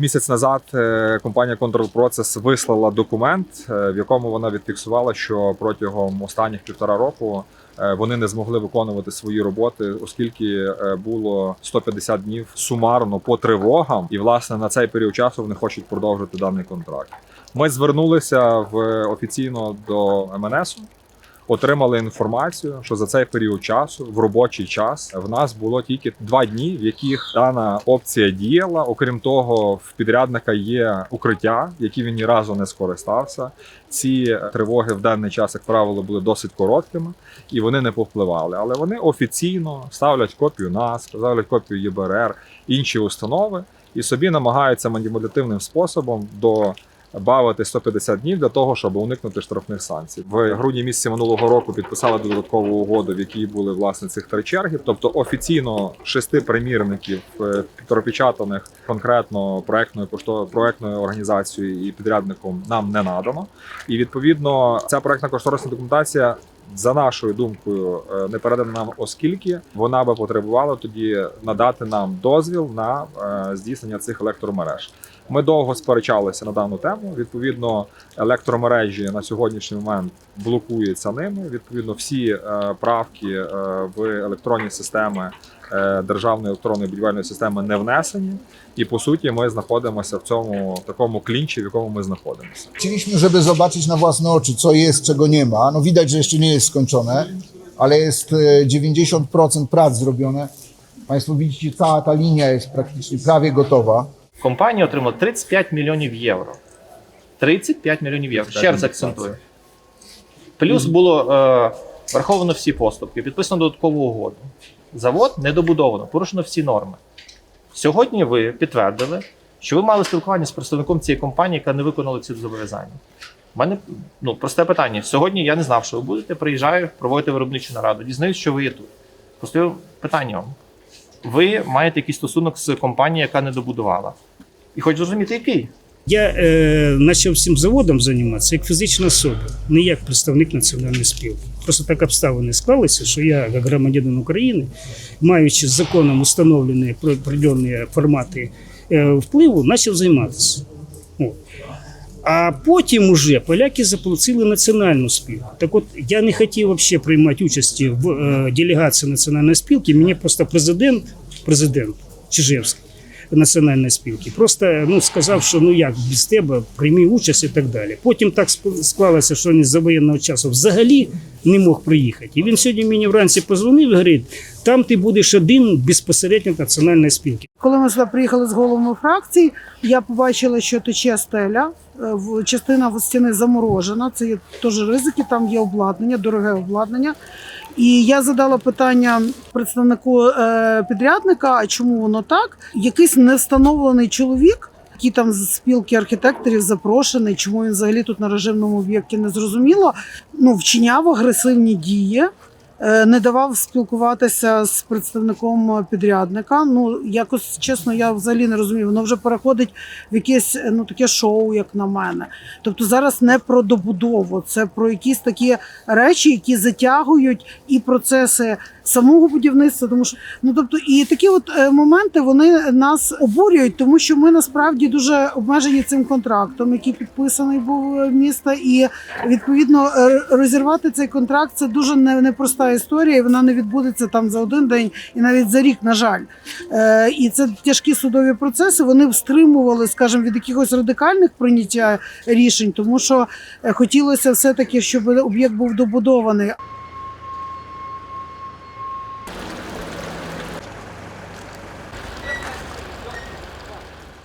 Місяць назад е, компанія Control Process вислала документ, е, в якому вона відфіксувала, що протягом останніх півтора року е, вони не змогли виконувати свої роботи, оскільки було 150 днів сумарно по тривогам, і власне на цей період часу вони хочуть продовжити даний контракт. Ми звернулися в офіційно до МНС. Отримали інформацію, що за цей період часу, в робочий час, в нас було тільки два дні, в яких дана опція діяла. Окрім того, в підрядника є укриття, які він ні разу не скористався. Ці тривоги в денний час, як правило, були досить короткими і вони не повпливали. Але вони офіційно ставлять копію нас, ставлять копію ЄБРР, інші установи і собі намагаються маніпулятивним способом до бавити 150 днів для того, щоб уникнути штрафних санкцій. В грудні місяці минулого року підписали додаткову угоду, в якій були власне цих три черги. Тобто офіційно шести примірників е, пропечатаних конкретно проектною проектною організацією і підрядником нам не надано. І відповідно ця проектна кошторисна документація. За нашою думкою, е, не передана нам, оскільки вона би потребувала тоді надати нам дозвіл на е, здійснення цих електромереж. Ми довго сперечалися на дану тему. Відповідно, електромережі на сьогоднішній момент блокуються ними. Відповідно, всі е, правки в електронні системи державної електронної будівельної системи не внесені. І по суті, ми знаходимося в цьому такому клінчі, в якому ми знаходимося. Chcieliśmy, żeby zobaczyć na własne oczy, co jest, czego nie ma. No widać, że jeszcze nie jest skończone, ale jest e, 90% prac zrobione. Państwo widzicie, cała ta linia jest praktycznie prawie gotowa. Компанія отримала 35 мільйонів євро. 35 мільйонів євро. Ще раз акцентую. Плюс було е, враховано всі поступки, підписано додаткову угоду. Завод недобудовано, порушено всі норми. Сьогодні ви підтвердили, що ви мали спілкування з представником цієї компанії, яка не виконала ці зобов'язання. У мене ну, просте питання. Сьогодні я не знав, що ви будете. Приїжджаю, проводите виробничу нараду. Дізнаюсь, що ви є тут. Постаю питання вам. Ви маєте якийсь стосунок з компанією, яка не добудувала. І хочу зрозуміти, який. Я е, почав цим заводом займатися як фізична особа, не як представник національної спілки. Просто так обставини склалися, що я, як громадянин України, маючи законом установлені определені формати е, впливу, почав займатися. А потім уже поляки заполучили національну спілку. Так от я не хотів взагалі приймати участі в е, делегації національної спілки. Мені просто президент, президент Чижевський національної спілки, просто ну сказав, що ну як без тебе прийми участь і так далі. Потім так склалося, що він за воєнного часу взагалі не мог приїхати. І він сьогодні мені вранці позвонив і говорить: там ти будеш один безпосередньо національної спілки. Коли ми сюди приїхали з головами фракції, я побачила, що тече стеля. е, Частина стіни заморожена. Це є теж ризики. Там є обладнання, дороге обладнання. І я задала питання представнику е, підрядника: а чому воно так? Якийсь невстановлений чоловік. Який там з спілки архітекторів запрошений, чому він взагалі тут на режимному об'єкті не зрозуміло. Ну вчиняв агресивні дії, не давав спілкуватися з представником підрядника. Ну якось чесно, я взагалі не розумію. Воно вже переходить в якесь е, ну таке шоу, як на мене. Тобто зараз не про добудову, це про якісь такі речі, які затягують і процеси самого будівництва. Тому що ну тобто, і такі от е, моменти вони нас обурюють, тому що ми насправді дуже обмежені цим контрактом, який підписаний був е, міста, і відповідно е, розірвати цей контракт це дуже не- історія. і Вона не відбудеться там за один день і навіть за рік, на жаль. Е, І це тяжкі судові процеси. Вони встримували, скажімо, від якихось радикальних прийняття рішень, тому що е, хотілося все таки, щоб об'єкт був добудований.